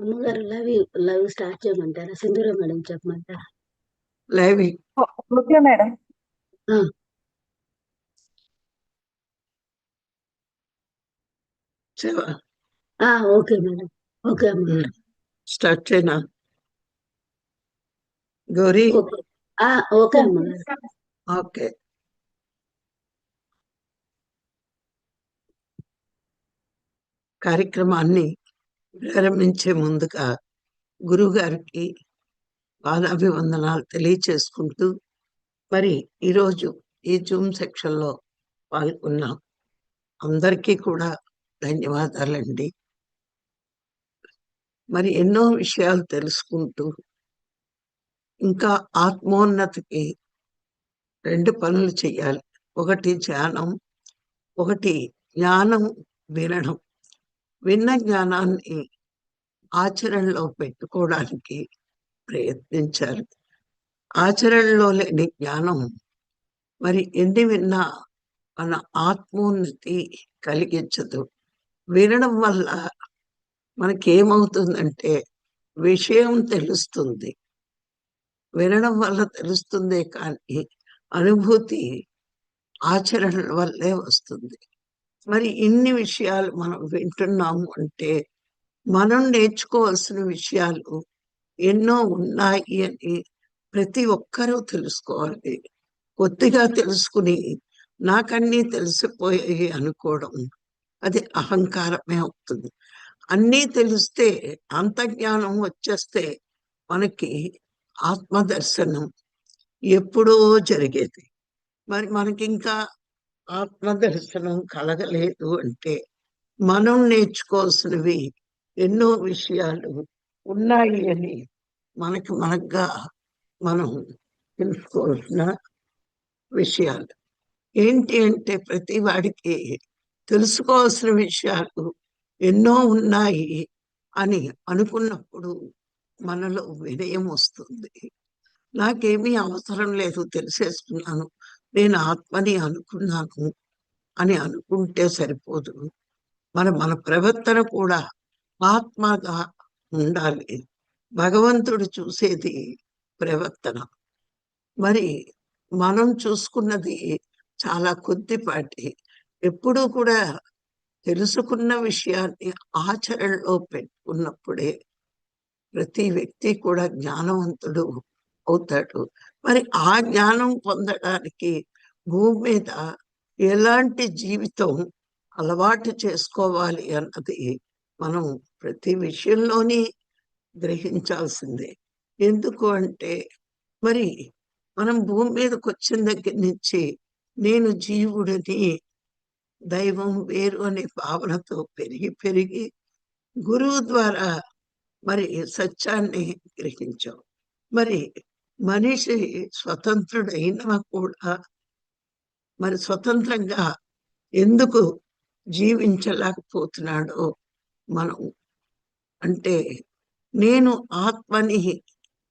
అమ్మగారు love love start చేయమంటారా? సింధూరం madam చెప్పమంటారా? Live okay madam. చెవ ఆ, ఓకే మేడం. ఓకే అమ్మగారు స్టార్ట్ చేయనా. గౌరీ. ఓకే. ఆ, ఓకే అమ్మగారు ఓకే. కార్యక్రమాన్ని ప్రారంభించే ముందుగా గురువుగారికి పాదాభివందనాలు తెలియచేసుకుంటూ మరి ఈరోజు ఈ జూమ్ సెక్షన్లో పాల్గొన్నాం అందరికీ కూడా ధన్యవాదాలండి. మరి ఎన్నో విషయాలు తెలుసుకుంటూ ఇంకా ఆత్మోన్నతికి రెండు పనులు చేయాలి. ఒకటి ధ్యానం ఒకటి జ్ఞానం వినడం. విన్న జ్ఞానాన్ని ఆచరణలో పెట్టుకోవడానికి ప్రయత్నించారు. ఆచరణలో లేని జ్ఞానం మరి ఎన్ని విన్నా మన ఆత్మోన్నతి కలిగించదు. వినడం వల్ల మనకేమవుతుందంటే విషయం తెలుస్తుంది. వినడం వల్ల తెలుస్తుందే కానీ అనుభూతి ఆచరణ వల్లే వస్తుంది. మరి ఇన్ని విషయాలు మనం వింటున్నాము అంటే మనం నేర్చుకోవాల్సిన విషయాలు ఎన్నో ఉన్నాయి అని ప్రతి ఒక్కరూ తెలుసుకోవాలి. కొద్దిగా తెలుసుకుని నాకన్నీ తెలిసిపోయాయి అనుకోవడం అది అహంకారమే అవుతుంది. అన్నీ తెలిస్తే అంతజ్ఞానం వచ్చేస్తే మనకి ఆత్మదర్శనం ఎప్పుడో జరిగేది. మరి మనకి ఇంకా ఆత్మదర్శనం కలగలేదు అంటే మనం నేర్చుకోవాల్సినవి ఎన్నో విషయాలు ఉన్నాయి అని మనకి మనగా మనం తెలుసుకోవాల్సిన విషయాలు. ఏంటి అంటే ప్రతి వాడికి తెలుసుకోవాల్సిన విషయాలు ఎన్నో ఉన్నాయి అని అనుకున్నప్పుడు మనలో వినయం వస్తుంది. నాకేమీ అవసరం లేదు తెలిసేసుకున్నాను నేను ఆత్మని అనుకున్నాను అని అనుకుంటే సరిపోదు. మన మన ప్రవర్తన కూడా ఆత్మగా ఉండాలి. భగవంతుడు చూసేది ప్రవర్తన. మరి మనం చూసుకున్నది చాలా కొద్దిపాటి. ఎప్పుడూ కూడా తెలుసుకున్న విషయాన్ని ఆచరణలో పెట్టుకున్నప్పుడే ప్రతి వ్యక్తి కూడా జ్ఞానవంతుడు అవుతాడు. మరి ఆ జ్ఞానం పొందడానికి భూమి మీద ఎలాంటి జీవితం అలవాటు చేసుకోవాలి అన్నది మనం ప్రతి విషయంలోని గ్రహించాల్సిందే. ఎందుకు అంటే మరి మనం భూమి మీదకి వచ్చిన దగ్గర నుంచి నేను జీవుడిని దైవం వేరు అనే భావనతో పెరిగి పెరిగి గురువు ద్వారా మరి సత్యాన్ని గ్రహించాం. మరి మనిషి స్వతంత్రుడైనా కూడా మరి స్వతంత్రంగా ఎందుకు జీవించలేకపోతున్నాడో మనం అంటే నేను ఆత్మని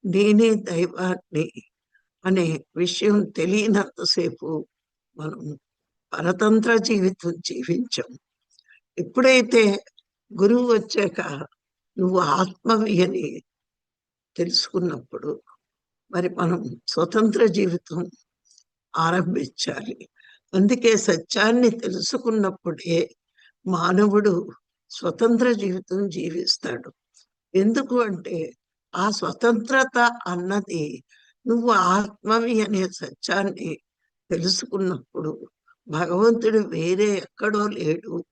నేనే దైవాన్ని అనే విషయం తెలియనంతసేపు మనం పరతంత్ర జీవితం జీవించాం. ఎప్పుడైతే గురువు వచ్చాక నువ్వు ఆత్మవి అని తెలుసుకున్నప్పుడు మరి మనం స్వతంత్ర జీవితం ఆరంభించాలి. అందుకే సత్యాన్ని తెలుసుకున్నప్పుడే మానవుడు స్వతంత్ర జీవితం జీవిస్తాడు. ఎందుకు అంటే ఆ స్వతంత్రత అన్నది నువ్వు ఆత్మవి అనే సత్యాన్ని తెలుసుకున్నప్పుడు భగవంతుడు వేరే ఎక్కడో లేడు.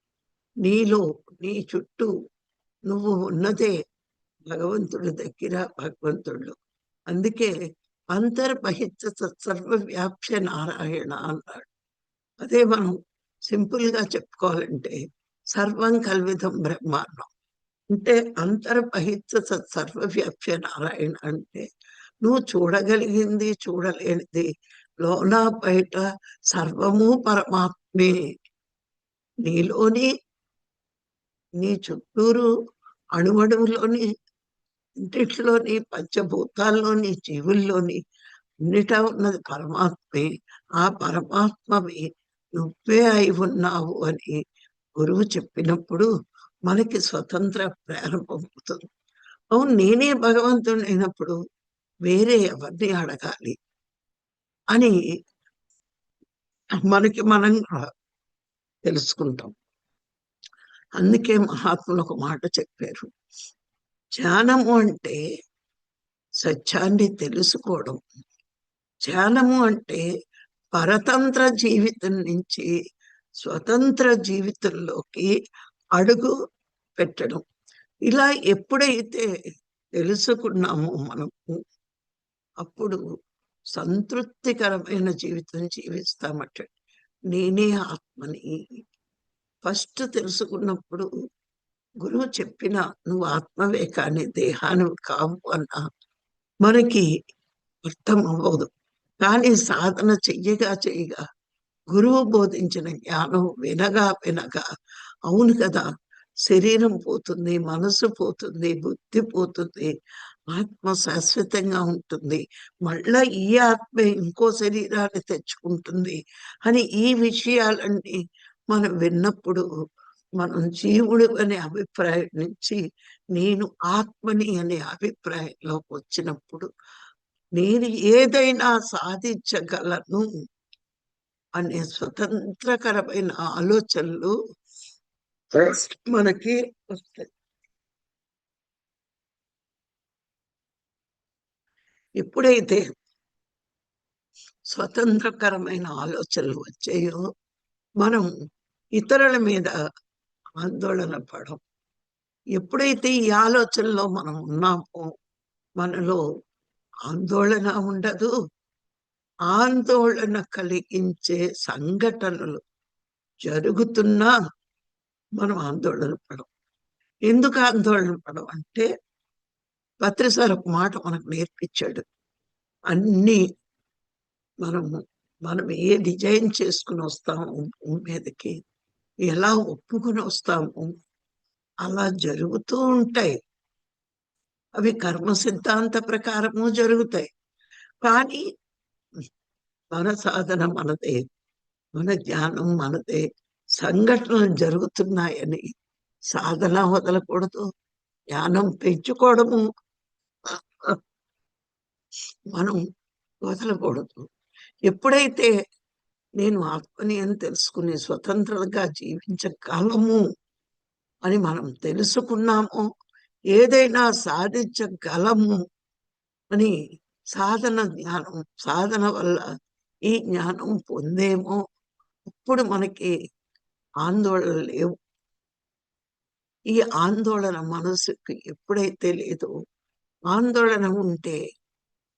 నీలో నీ చుట్టూ నువ్వు ఉన్నదే భగవంతుడి దగ్గర భగవంతుడు. అందుకే అంతర్బహిత సర్వ వ్యాప్య నారాయణ అన్నాడు. అదే మనం సింపుల్గా చెప్పుకోవాలంటే సర్వం కల్విధం బ్రహ్మాండం. అంటే అంతర్బహిత సర్వవ్యాప్య నారాయణ అంటే నువ్వు చూడగలిగింది చూడలేనిది లోన బయట సర్వము పరమాత్మే. నీలోని నీ చుట్టూరు అణువణువులోని ఇంటిలోని పంచభూతాల్లోని జీవుల్లోని అన్నిటా ఉన్నది పరమాత్మే. ఆ పరమాత్మవి నువ్వే అయి ఉన్నావు అని గురువు చెప్పినప్పుడు మనకి స్వతంత్ర ప్రారంభమవుతుంది అవును నేనే భగవంతుడు అయినప్పుడు వేరే ఎవరిని అడగాలి అని మనకి మనం తెలుసుకుంటాం. అందుకే మహాత్ములు ఒక మాట చెప్పారు. ధ్యానము అంటే సత్యాన్ని తెలుసుకోవడం. ధ్యానము అంటే పరతంత్ర జీవితం నుంచి స్వతంత్ర జీవితంలోకి అడుగు పెట్టడం. ఇలా ఎప్పుడైతే తెలుసుకున్నామో మనము అప్పుడు సంతృప్తికరమైన జీవితం జీవిస్తామట. నేనే ఆత్మని. ఫస్ట్ తెలుసుకున్నప్పుడు గురువు చెప్పిన నువ్వు ఆత్మవే కానీ దేహాన్ని కావు అన్న మనకి అర్థం అవ్వదు. కానీ సాధన చెయ్యగా చెయ్యగా గురువు బోధించిన జ్ఞానం వినగా వినగా అవును కదా శరీరం పోతుంది మనసు పోతుంది బుద్ధి పోతుంది ఆత్మ శాశ్వతంగా ఉంటుంది మళ్ళా ఈ ఆత్మ ఇంకో శరీరాన్ని తెచ్చుకుంటుంది అని ఈ విషయాలన్నీ మనం విన్నప్పుడు మనం జీవుడు అనే అభిప్రాయం నుంచి నేను ఆత్మని అనే అభిప్రాయంలోకి వచ్చినప్పుడు నేను ఏదైనా సాధించగలను అనే స్వతంత్రకరమైన ఆలోచనలు మనకి వస్తాయి. ఎప్పుడైతే స్వతంత్రకరమైన ఆలోచనలు వచ్చాయో మనం ఇతరుల మీద ఆందోళన పడం ఎప్పుడైతే ఈ ఆలోచనలో మనం ఉన్నామో మనలో ఆందోళన ఉండదు. ఆందోళన కలిగించే సంఘటనలు జరుగుతున్నా మనం ఆందోళన పడం ఎందుకు ఆందోళన పడం అంటే పత్రిసారి ఒక మాట మనకు నేర్పించాడు. అన్ని మనము మనం ఏ డిజైన్ చేసుకుని వస్తాము భూమి మీదకి ఎలా ఒప్పుకొని వస్తాము? అలా జరుగుతూ ఉంటాయి. అవి కర్మ సిద్ధాంత ప్రకారము జరుగుతాయి. కానీ మన సాధన మనదే మన జ్ఞానం మనదే సంఘటనలు జరుగుతున్నాయని సాధన వదలకూడదు జ్ఞానం పెంచుకోవడము మనం వదలకూడదు ఎప్పుడైతే నేను ఆత్మని అని తెలుసుకుని స్వతంత్రంగా జీవించగలము అని మనం తెలుసుకున్నాము ఏదైనా సాధించగలము అని సాధన జ్ఞానం సాధన వల్ల ఈ జ్ఞానం పొందేమో అప్పుడు మనకి ఆందోళన లేవు. ఈ ఆందోళన మనసుకి ఎప్పుడైతే లేదో ఆందోళన ఉంటే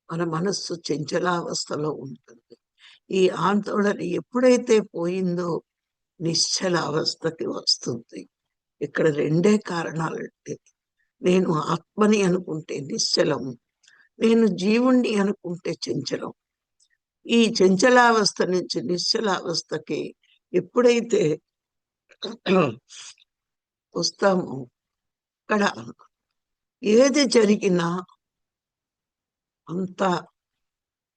మన మనస్సు చెంచలావస్థలో ఉంటుంది. ఈ ఆందోళన ఎప్పుడైతే పోయిందో నిశ్చల అవస్థకి వస్తుంది. ఇక్కడ రెండే కారణాలంటే నేను ఆత్మని అనుకుంటే నిశ్చలం నేను జీవుణ్ణి అనుకుంటే చంచలం. ఈ చంచలావస్థ నుంచి నిశ్చలావస్థకి ఎప్పుడైతే వస్తామో అక్కడ ఏది జరిగినా అంతా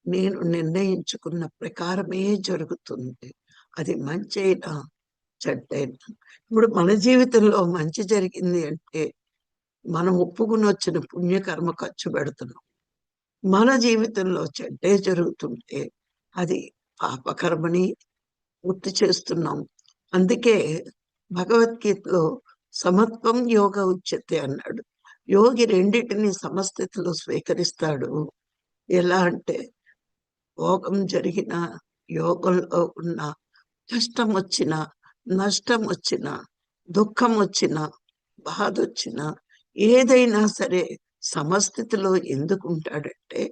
నేను నిర్ణయించుకున్న ప్రకారమే జరుగుతుంది. అది మంచి అయినా చెడ్డైనా. ఇప్పుడు మన జీవితంలో మంచి జరిగింది అంటే మనం ఒప్పుకుని వచ్చిన పుణ్యకర్మ ఖర్చు పెడుతున్నాం. మన జీవితంలో చెడ్డే జరుగుతుంటే అది పాపకర్మని పూర్తి చేస్తున్నాం. అందుకే భగవద్గీతలో సమత్వం యోగ ఉచ్యతే అన్నాడు. యోగి రెండింటిని సమస్థితిలో స్వీకరిస్తాడు. ఎలా అంటే భోగం జరిగిన యోగంలో ఉన్న కష్టం వచ్చిన నష్టం వచ్చిన దుఃఖం వచ్చిన బాధ వచ్చిన ఏదైనా సరే సమస్థితిలో ఎందుకు ఉంటాడంటే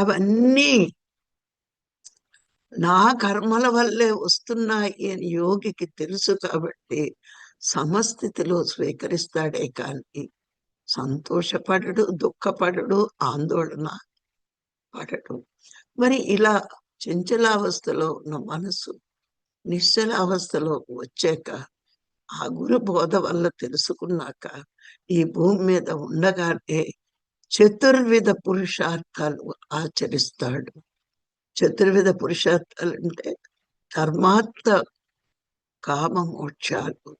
అవన్నీ నా కర్మల వల్లే వస్తున్నాయి అని యోగికి తెలుసు కాబట్టి సమస్థితిలో స్వీకరిస్తాడే కానీ సంతోషపడడు దుఃఖపడడు ఆందోళన పడడు. మరి ఇలా చంచలావస్థలో ఉన్న మనసు నిశ్చలావస్థలో వచ్చాక ఆ గురు బోధ వల్ల తెలుసుకున్నాక ఈ భూమి మీద ఉండగానే చతుర్విధ పురుషార్థాలు ఆచరిస్తాడు. చతుర్విధ పురుషార్థాలు అంటే ధర్మార్థ కామ మోక్షాలు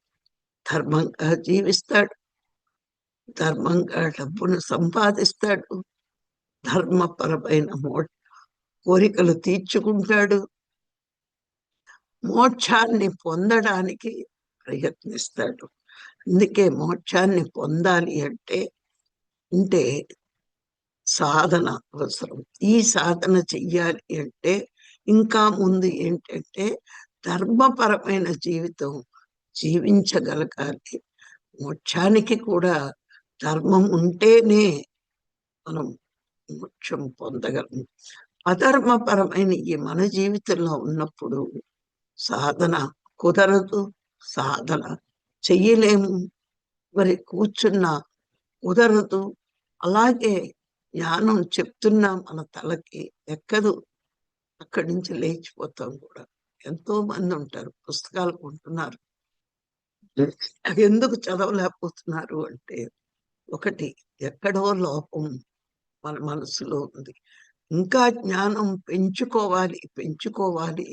ధర్మంగా జీవిస్తాడు. ధర్మంగా డబ్బును సంపాదిస్తాడు. ధర్మపరమైన మోక్ష కోరికలు తీర్చుకుంటాడు. మోక్షాన్ని పొందడానికి ప్రయత్నిస్తాడు. అందుకే మోక్షాన్ని పొందాలి అంటే అంటే సాధన అవసరం. ఈ సాధన చెయ్యాలి అంటే ఇంకా ముందు ఏంటంటే ధర్మపరమైన జీవితం జీవించగలగాలి. మోక్షానికి కూడా ధర్మం ఉంటేనే మనం మోక్షం పొందగలం. అధర్మపరమైన ఈ మన జీవితంలో ఉన్నప్పుడు సాధన కుదరదు సాధన చెయ్యలేము. మరి కూర్చున్న కుదరదు. అలాగే జ్ఞానం చెప్తున్నా మన తలకి ఎక్కదు. అక్కడి నుంచి లేచిపోతాం కూడా. ఎంతో మంది ఉంటారు పుస్తకాలు కొంటున్నారు. అది ఎందుకు చదవలేకపోతున్నారు అంటే ఒకటి ఎక్కడో లోపం మన మనసులో ఉంది. ఇంకా జ్ఞానం పెంచుకోవాలి పెంచుకోవాలి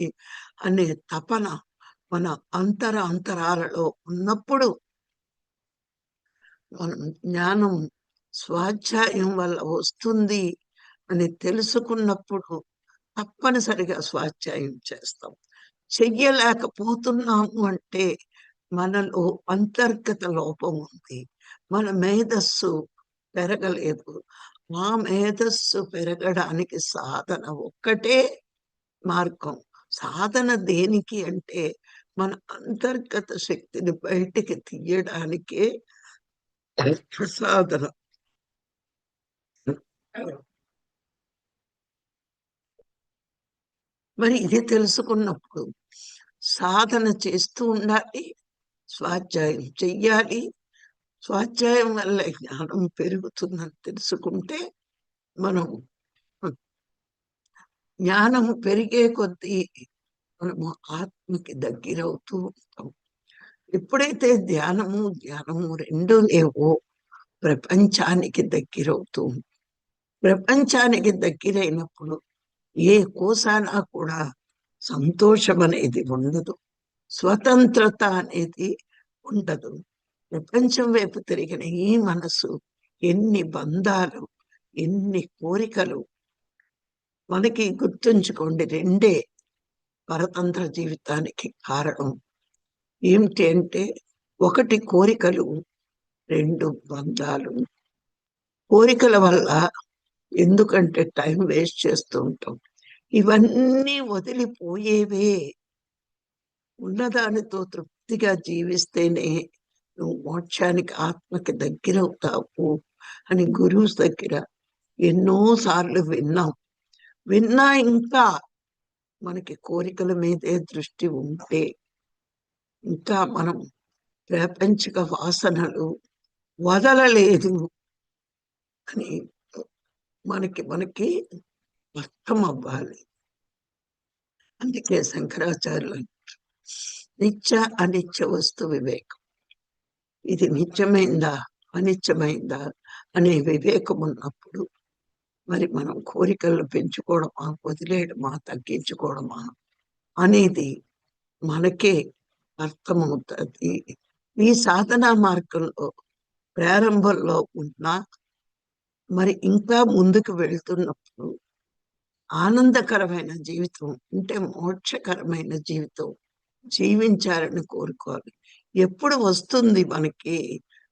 అనే తపన మన అంతర అంతరాలలో ఉన్నప్పుడు మనం జ్ఞానం స్వాధ్యాయం వల్ల వస్తుంది అని తెలుసుకున్నప్పుడు తప్పనిసరిగా స్వాధ్యాయం చేస్తాం. చెయ్యలేకపోతున్నాము అంటే మనలో అంతర్గత లోపం ఉంది. మన మేధస్సు పెరగలేదు. మా మేధస్సు పెరగడానికి సాధన ఒక్కటే మార్గం. సాధన దేనికి అంటే మన అంతర్గత శక్తిని బయటికి తీయడానికే సాధన. మరి ఇది తెలుసుకున్నప్పుడు సాధన చేస్తూ ఉండాలి స్వాధ్యాయం చెయ్యాలి స్వాధ్యాయం వల్ల జ్ఞానం పెరుగుతుందని తెలుసుకుంటే మనం జ్ఞానం పెరిగే కొద్దీ మనము ఆత్మకి దగ్గరవుతూ ఉంటాం. ఎప్పుడైతే ధ్యానము జ్ఞానము రెండు లేవో ప్రపంచానికి దగ్గరవుతూ ప్రపంచానికి దగ్గరైనప్పుడు ఏ కోసానా కూడా సంతోషం అనేది ఉండదు. స్వతంత్రత అనేది ఉండదు. ప్రపంచం వైపు తిరిగిన ఈ మనసు ఎన్ని బంధాలు ఎన్ని కోరికలు. మనకి గుర్తుంచుకోండి రెండే పరతంత్ర జీవితానికి కారణం. ఏమిటి అంటే ఒకటి కోరికలు రెండు బంధాలు. కోరికల వల్ల ఎందుకంటే టైం వేస్ట్ చేస్తూ ఉంటాం. ఇవన్నీ వదిలిపోయేవే. ఉన్నదానితో తృప్తిగా జీవిస్తేనే నువ్వు మోక్షానికి ఆత్మకి దగ్గర అవుతావు అని గురువు దగ్గర ఎన్నో సార్లు విన్నాం. విన్నా ఇంకా మనకి కోరికల మీదే దృష్టి ఉంటే ఇంకా మనం ప్రాపంచిక వాసనలు వదలలేదు అని మనకి మనకి అర్థం అవ్వాలి. అందుకే శంకరాచార్యులు నిత్య అనిత్య వస్తు వివేకం. ఇది నిత్యమైందా అనిత్యమైందా అనే వివేకం ఉన్నప్పుడు మరి మనం కోరికలు పెంచుకోవడమా? వదిలేయడమా? తగ్గించుకోవడమా? అనేది మనకే అర్థమవుతుంది. ఈ సాధనా మార్గంలో ప్రారంభంలో ఉన్న మరి ఇంకా ముందుకు వెళ్తున్నప్పుడు ఆనందకరమైన జీవితం అంటే మోక్షకరమైన జీవితం జీవించాలని కోరుకోవాలి. ఎప్పుడు వస్తుంది మనకి?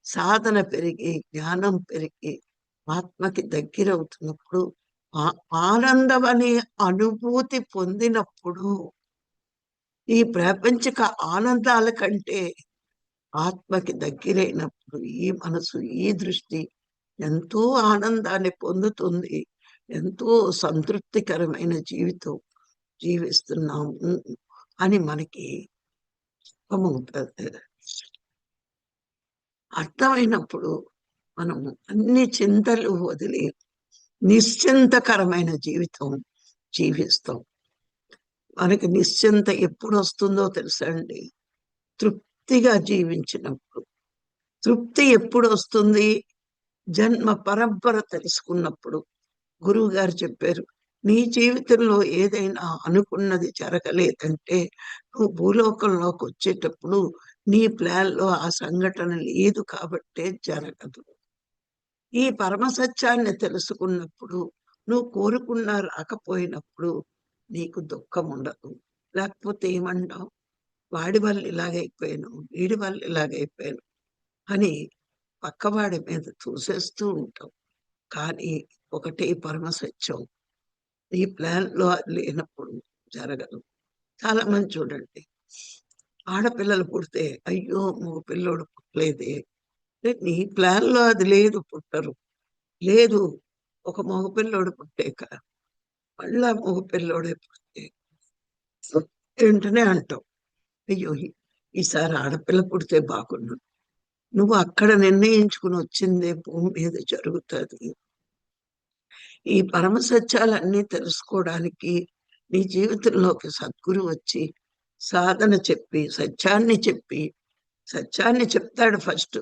సాధన పెరిగి జ్ఞానం పెరిగి ఆత్మకి దగ్గర అవుతున్నప్పుడు ఆనందం అనే అనుభూతి పొందినప్పుడు ఈ ప్రాపంచిక ఆనందాల కంటే ఆత్మకి దగ్గరైనప్పుడు ఈ మనసు ఈ దృష్టి ఎంతో ఆనందాన్ని పొందుతుంది ఎంతో సంతృప్తికరమైన జీవితం జీవిస్తున్నాము అని మనకి అర్థమవుతుంది. అర్థమైనప్పుడు మనము అన్ని చింతలు వదిలి నిశ్చింతకరమైన జీవితం జీవిస్తాం. మనకి నిశ్చింత ఎప్పుడు వస్తుందో తెలుసండి తృప్తిగా జీవించినప్పుడు. తృప్తి ఎప్పుడు వస్తుంది జన్మ పరంపర తెలుసుకున్నప్పుడు. గురువు గారు చెప్పారు నీ జీవితంలో ఏదైనా అనుకున్నది జరగలేదంటే నువ్వు భూలోకంలోకి వచ్చేటప్పుడు నీ ప్లాన్లో ఆ సంఘటన లేదు కాబట్టే జరగదు. ఈ పరమ సత్యాన్ని తెలుసుకున్నప్పుడు నువ్వు కోరుకున్నా రాకపోయినప్పుడు నీకు దుఃఖం ఉండదు. లేకపోతే ఏమంటావు? వాడి వల్ల ఇలాగైపోయాను వీడి వల్ల ఇలాగైపోయాను అని పక్కవాడి మీద చూసేస్తూ ఉంటాం కానీ ఒకటే పరమ సత్యం నీ ప్లాన్లో లేనప్పుడు జరగదు. చాలా మంది చూడండి ఆడపిల్లలు పుడితే అయ్యో! మగ పిల్లోడు పుట్టలేదే. నీ ప్లాన్లో అది లేదు పుట్టరు. లేదు ఒక మగ పిల్లోడు పుట్టాక మళ్ళా మగ పిల్లోడే పుట్టే వెంటనే అంటావు. అయ్యో! ఈసారి ఆడపిల్ల పుడితే బాగుండు. నువ్వు అక్కడ నిర్ణయించుకుని వచ్చిందే భూమి మీద జరుగుతుంది. ఈ పరమ సత్యాలన్నీ తెలుసుకోవడానికి నీ జీవితంలోకి సద్గురు వచ్చి సాధన చెప్పి సత్యాన్ని చెప్పి సత్యాన్ని చెప్తాడు ఫస్ట్.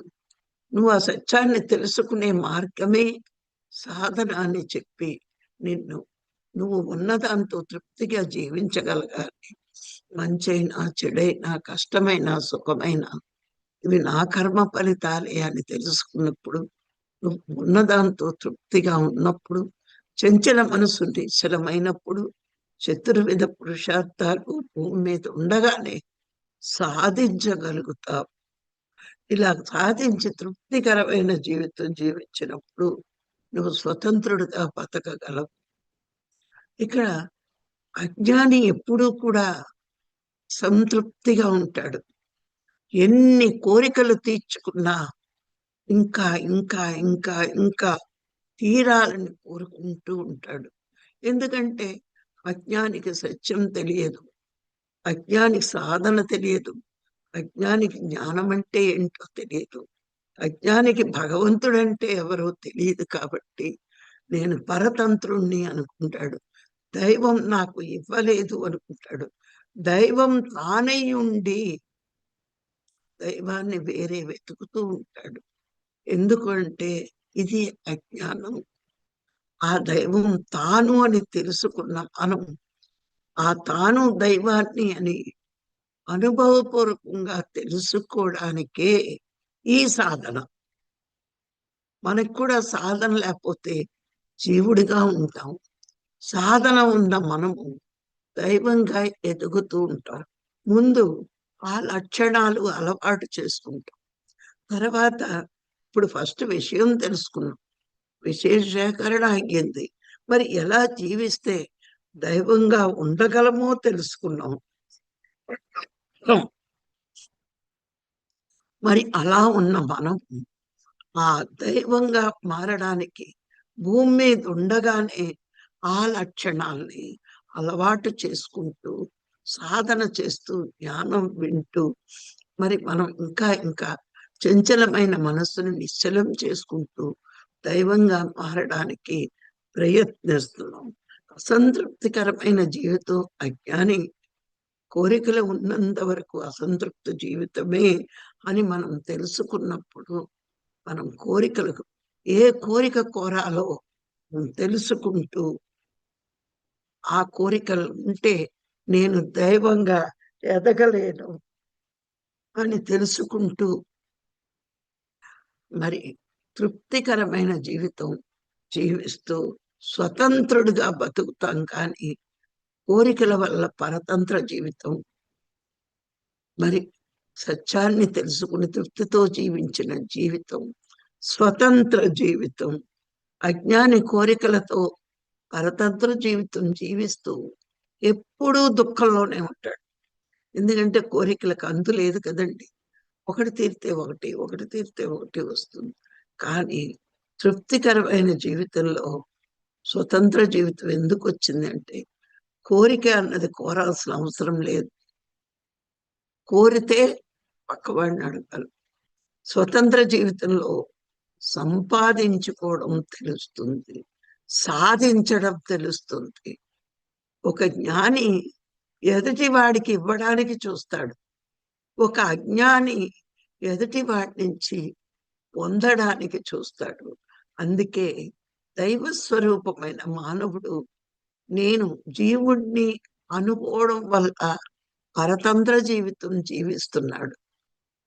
నువ్వు ఆ సత్యాన్ని తెలుసుకునే మార్గమే సాధన అని చెప్పి నిన్ను నువ్వు ఉన్నదాంతో తృప్తిగా జీవించగలగాలి. మంచైనా చెడైనా కష్టమైనా సుఖమైనా ఇవి నా కర్మ ఫలితాలే అని తెలుసుకున్నప్పుడు నువ్వు ఉన్నదాంతో తృప్తిగా ఉన్నప్పుడు చంచల మనసు నిశ్చలమైనప్పుడు చతుర్విధ పురుషార్థాలు భూమి మీద ఉండగానే సాధించగలుగుతాం. ఇలా సాధించి తృప్తికరమైన జీవితం జీవించినప్పుడు నువ్వు స్వతంత్రుడిగా బతకగలవు. ఇక్కడ అజ్ఞాని ఎప్పుడూ కూడా సంతృప్తిగా ఉంటాడు. ఎన్ని కోరికలు తీర్చుకున్నా ఇంకా ఇంకా ఇంకా ఇంకా తీరాలని కోరుకుంటూ ఉంటాడు. ఎందుకంటే అజ్ఞానికి సత్యం తెలియదు. అజ్ఞానికి సాధన తెలియదు. అజ్ఞానికి జ్ఞానం అంటే ఏంటో తెలియదు. అజ్ఞానికి భగవంతుడంటే ఎవరో తెలియదు కాబట్టి నేను పరతంత్రుణ్ణి అనుకుంటాడు. దైవం నాకు ఇవ్వలేదు అనుకుంటాడు. దైవం తానై ఉండి దైవాన్ని వేరే వెతుకుతూ ఉంటాడు. ఎందుకంటే ఇది అజ్ఞానం. ఆ దైవం తాను అని తెలుసుకున్న. మనం ఆ తాను దైవాన్ని అని అనుభవపూర్వకంగా తెలుసుకోవడానికే ఈ సాధన. మనకు కూడా సాధన లేకపోతే జీవుడిగా ఉంటాం. సాధన ఉన్న మనము దైవంగా ఎదుగుతూ ఉంటాం. ముందు ఆ లక్షణాలు అలవాటు చేసుకుంటాం. తర్వాత ఇప్పుడు ఫస్ట్ విషయం తెలుసుకున్నాం. విశేష సేకరణ అయ్యింది మరి ఎలా జీవిస్తే దైవంగా ఉండగలమో తెలుసుకున్నాం. మరి అలా ఉన్న మనం ఆ దైవంగా మారడానికి భూమి మీద ఉండగానే ఆ లక్షణాల్ని అలవాటు చేసుకుంటూ సాధన చేస్తూ జ్ఞానం వింటూ మరి మనం ఇంకా ఇంకా చంచలమైన మనస్సును నిశ్చలం చేసుకుంటూ దైవంగా మారడానికి ప్రయత్నిస్తున్నాం. అసంతృప్తికరమైన జీవితం అజ్ఞాని కోరికలు ఉన్నంత వరకు అసంతృప్త జీవితమే అని మనం తెలుసుకున్నప్పుడు మనం కోరికలకు ఏ కోరిక కోరాలో తెలుసుకుంటూ ఆ కోరికలు ఉంటే నేను దైవంగా ఎదగలేను అని తెలుసుకుంటూ మరి తృప్తికరమైన జీవితం జీవిస్తూ స్వతంత్రుడిగా బతుకుతాం కానీ కోరికల వల్ల పరతంత్ర జీవితం. మరి సత్యాన్ని తెలుసుకుని తృప్తితో జీవించిన జీవితం స్వతంత్ర జీవితం అజ్ఞాని కోరికలతో పరతంత్ర జీవితం జీవిస్తూ ఎప్పుడూ దుఃఖంలోనే ఉంటాడు. ఎందుకంటే కోరికలకు అంతు లేదు కదండి. ఒకటి తీరితే ఒకటి ఒకటి తీరితే ఒకటి వస్తుంది. కానీ తృప్తికరమైన జీవితంలో స్వతంత్ర జీవితం ఎందుకు వచ్చింది అంటే కోరిక అన్నది కోరాల్సిన అవసరం లేదు. కోరితే పక్కవాడిని అడగాలి. స్వతంత్ర జీవితంలో సంపాదించుకోవడం తెలుస్తుంది సాధించడం తెలుస్తుంది. ఒక జ్ఞాని ఎదుటి వాడికి ఇవ్వడానికి చూస్తాడు. ఒక అజ్ఞాని ఎదుటి వాడి నుంచి పొందడానికి చూస్తాడు. అందుకే దైవ స్వరూపమైన మానవుడు నేను జీవుణ్ణి అనుకోవడం వల్ల పరతంత్ర జీవితం జీవిస్తున్నాడు.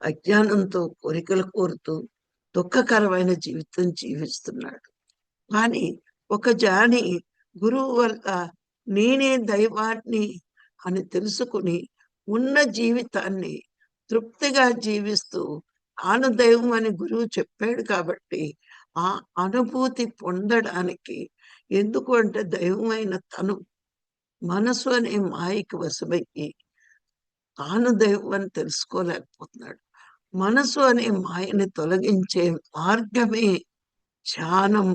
అజ్ఞానంతో కోరికలు కోరుతూ దుఃఖకరమైన జీవితం జీవిస్తున్నాడు. కానీ ఒక జాని గురువు వల్ల నేనే దైవాన్ని అని తెలుసుకుని ఉన్న జీవితాన్ని తృప్తిగా జీవిస్తూ ఆనదైవం అని గురువు చెప్పాడు కాబట్టి ఆ అనుభూతి పొందడానికి ఎందుకు అంటే దైవమైన తను మనసు అనే మాయకి వశమయ్యి తాను దైవం అని తెలుసుకోలేకపోతున్నాడు. మనసు అనే మాయని తొలగించే మార్గమే ధ్యానం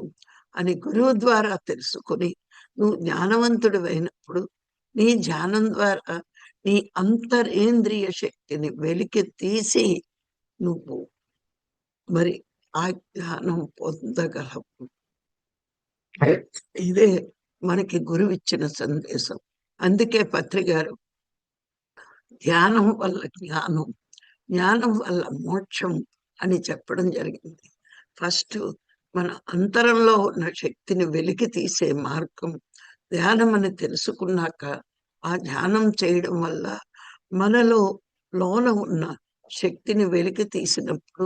అని గురువు ద్వారా తెలుసుకుని నువ్వు జ్ఞానవంతుడు అయినప్పుడు నీ ధ్యానం ద్వారా నీ అంతరేంద్రియ శక్తిని వెలికి తీసి నువ్వు మరి ఆ జ్ఞానం పొందగలవు. ఇదే మనకి గురువు ఇచ్చిన సందేశం. అందుకే పత్రికారు ధ్యానం వల్ల జ్ఞానం జ్ఞానం వల్ల మోక్షం అని చెప్పడం జరిగింది. ఫస్ట్ మన అంతరంలో ఉన్న శక్తిని వెలికి తీసే మార్గం ధ్యానం అని తెలుసుకున్నాక ఆ ధ్యానం చేయడం వల్ల మనలో లోన ఉన్న శక్తిని వెలికి తీసినప్పుడు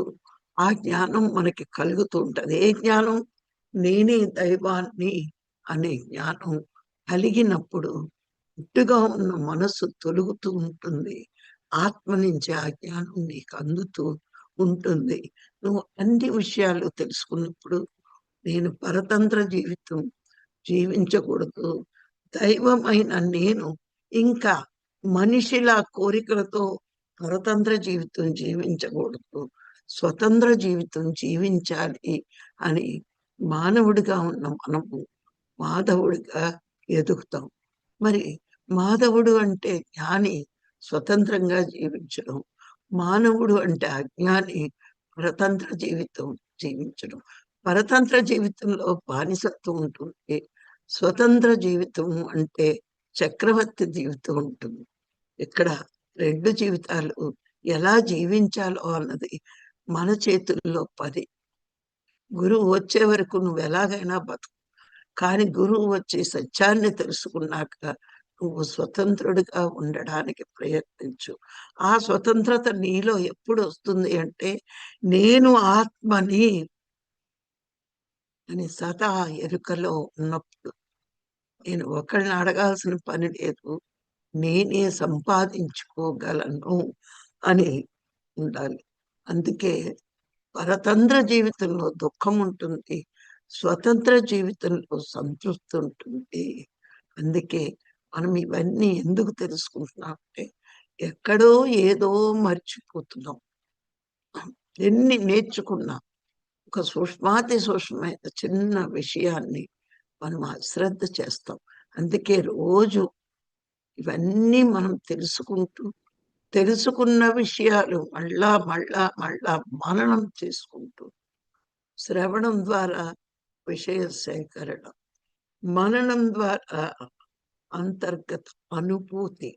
ఆ జ్ఞానం మనకి కలుగుతూ ఉంటుంది ఏ జ్ఞానం? నేనే దైవాన్ని అనే జ్ఞానం కలిగినప్పుడు పుట్టుగా ఉన్న మనసు తొలుగుతూ ఉంటుంది. ఆత్మ నుంచి ఆ జ్ఞానం నీకు అందుతూ ఉంటుంది. నువ్వు అన్ని విషయాలు తెలుసుకున్నప్పుడు నేను పరతంత్ర జీవితం జీవించకూడదు. దైవమైన నేను ఇంకా మనిషిలా కోరికలతో పరతంత్ర జీవితం జీవించకూడదు. స్వతంత్ర జీవితం జీవించాలి అని మానవుడిగా ఉన్న మనము మాధవుడిగా ఎదుగుతాం. మరి మాధవుడు అంటే జ్ఞాని స్వతంత్రంగా జీవించడం మానవుడు అంటే అజ్ఞాని పరతంత్ర జీవితం జీవించడం. పరతంత్ర జీవితంలో బానిసత్వం ఉంటుంది. స్వతంత్ర జీవితం అంటే చక్రవర్తి జీవితం ఉంటుంది. ఇక్కడ రెండు జీవితాలు ఎలా జీవించాలో అన్నది మన చేతుల్లో పది. గురువు వచ్చే వరకు నువ్వు ఎలాగైనా బతుకు. కానీ గురువు వచ్చి సత్యాన్ని తెలుసుకున్నాక నువ్వు స్వతంత్రుడిగా ఉండడానికి ప్రయత్నించు. ఆ స్వతంత్రత నీలో ఎప్పుడు వస్తుంది అంటే నేను ఆత్మని అని సదా ఎరుకలో ఉన్నప్పుడు. నేను ఒకళ్ళని అడగాల్సిన పని లేదు. నేనే సంపాదించుకోగలను అని ఉండాలి. అందుకే పరతంత్ర జీవితంలో దుఃఖం ఉంటుంది స్వతంత్ర జీవితంలో సంతృప్తి ఉంటుంది. అందుకే మనం ఇవన్నీ ఎందుకు తెలుసుకుంటున్నాం అంటే ఎక్కడో ఏదో మర్చిపోతున్నాం. ఎన్ని నేర్చుకున్నా ఒక సూక్ష్మాతి సూక్ష్మమైన చిన్న విషయాన్ని మనం అశ్రద్ధ చేస్తాం. అందుకే రోజు ఇవన్నీ మనం తెలుసుకుంటూ తెలుసుకున్న విషయాలు మళ్ళా మళ్ళా మళ్ళా మననం చేసుకుంటూ శ్రవణం ద్వారా విషయ సేకరణ మననం ద్వారా అంతర్గత అనుభూతి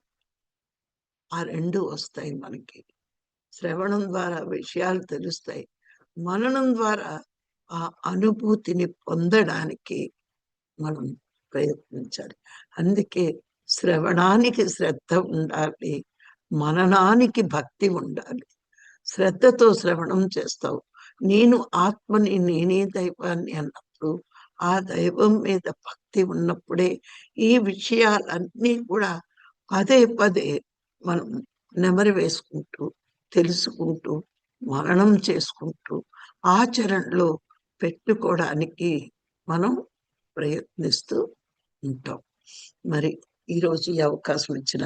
ఆ రెండు వస్తాయి మనకి. శ్రవణం ద్వారా విషయాలు తెలుస్తాయి. మననం ద్వారా ఆ అనుభూతిని పొందడానికి మనం ప్రయత్నించాలి. అందుకే శ్రవణానికి శ్రద్ధ ఉండాలి మననానికి భక్తి ఉండాలి. శ్రద్ధతో శ్రవణం చేస్తావు. నేను ఆత్మని నేనే దైవాన్ని అన్నప్పుడు ఆ దైవం మీద భక్తి ఉన్నప్పుడే ఈ విషయాలన్నీ కూడా పదే పదే మనం నెమరి వేసుకుంటూ తెలుసుకుంటూ మరణం చేసుకుంటూ ఆచరణలో పెట్టుకోవడానికి మనం ప్రయత్నిస్తూ ఉంటాం. మరి ఈరోజు ఈ అవకాశం ఇచ్చిన